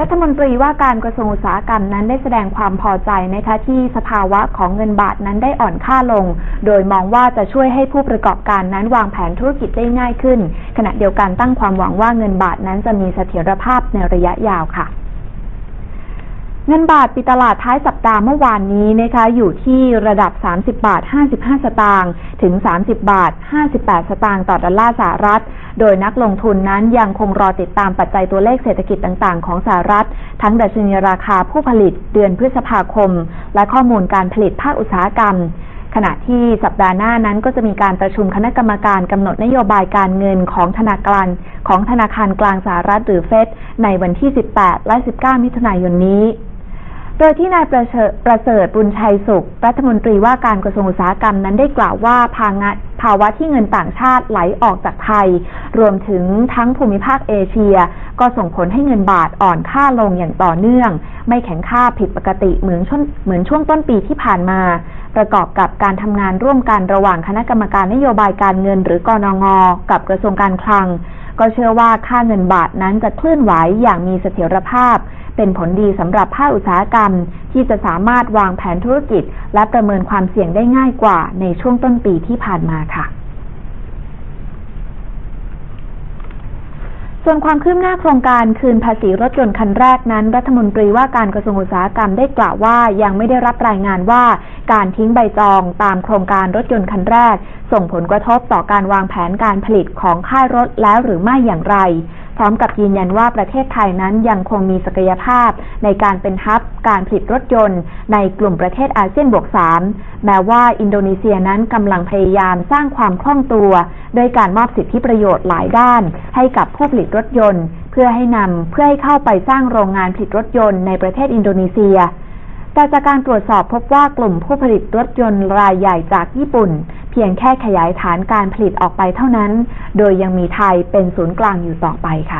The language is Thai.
รัฐมนตรีว่าการกระทรวงอุตสาหกรรมนั้นได้แสดงความพอใจนะคะที่สภาวะของเงินบาทนั้นได้อ่อนค่าลง โดยมองว่าจะช่วยให้ผู้ประกอบการนั้นวางแผนธุรกิจได้ง่ายขึ้น ขณะเดียวกันตั้งความหวังว่าเงินบาทนั้นจะมีเสถียรภาพในระยะยาวค่ะเงินบาทปิดตลาดท้ายสัปดาห์เมื่อวานนี้นะคะอยู่ที่ระดับ 30 บาท 55 สตางค์ถึง 30 บาท 58 สตางค์ต่อดอลลาร์สหรัฐ โดยนักลงทุนนั้นยังคงรอติดตามปัจจัยตัวเลขเศรษฐกิจต่างๆ ของสหรัฐ ทั้งดัชนีราคาผู้ผลิตเดือนพฤษภาคม และข้อมูลการผลิตภาคอุตสาหกรรมขณะที่สัปดาห์หน้านั้นก็จะมีการประชุมคณะกรรมการกำหนดนโยบายการเงินของธนาคารของธนาคารกลางสหรัฐหรือเฟดในวันที่ 18 และ 19 มิถุนายนนี้ โดยที่นายประเสริฐบุญชัยสุข รัฐมนตรีว่าการกระทรวงอุตสาหกรรมนั้นได้กล่าวว่าภางะ ภาวะที่เงินต่างชาติไหลออกจากไทย รวมถึงทั้งภูมิภาคเอเชีย ก็ส่งผลให้เงินบาทอ่อนค่าลงอย่างต่อเนื่อง ไม่แข็งค่าผิดปกติเหมือนช่วงเหมือนช่วงต้นปีที่ผ่านมา ประกอบกับการทำงานร่วมกันระหว่างคณะกรรมการนโยบายการเงิน หรือกรนงกับกระทรวงการคลัง ก็เชื่อว่าค่าเงินบาทนั้นจะเคลื่อนไหวอย่างมีเสถียรภาพ เป็นผลดีสำหรับภาคอุตสาหกรรม ที่จะสามารถวางแผนธุรกิจ และประเมินความเสี่ยงได้ง่ายกว่าในช่วงต้นปีที่ผ่านมาค่ะส่วนความคืบหน้าโครงการคืนภาษีรถยนต์คันแรกนั้น รัฐมนตรีว่าการกระทรวงอุตสาหกรรมได้กล่าวว่ายังไม่ได้รับรายงานว่าการทิ้งใบจองตามโครงการรถยนต์คันแรก ส่งผลกระทบต่อการวางแผนการผลิตของค่ายรถแล้วหรือไม่อย่างไร ร้อมกับยืนยันว่าประเทศไทยนั้นยังคงมีศักยภาพ ในการเป็นฮับการผลิตรถยนต์ ในกลุ่มประเทศอาเซียนบวก 3 แม้ว่าอินโดนีเซียนั้นกำลังพยายามสร้างความคล่องตัวด้วยการมอบสิทธิประโยชน์หลายด้าน ให้กับผู้ผลิตรถยนต์ เพื่อให้นำเพื่อให้เข้าไปสร้างโรงงานผลิตรถยนต์ในประเทศอินโดนีเซียแต่จากการตรวจสอบพบว่ากลุ่มผู้ผลิตรถยนต์รายใหญ่จากญี่ปุ่น เพียงแค่ขยายฐานการผลิตออกไปเท่านั้น โดยยังมีไทยเป็นศูนย์กลางอยู่ต่อไปค่ะ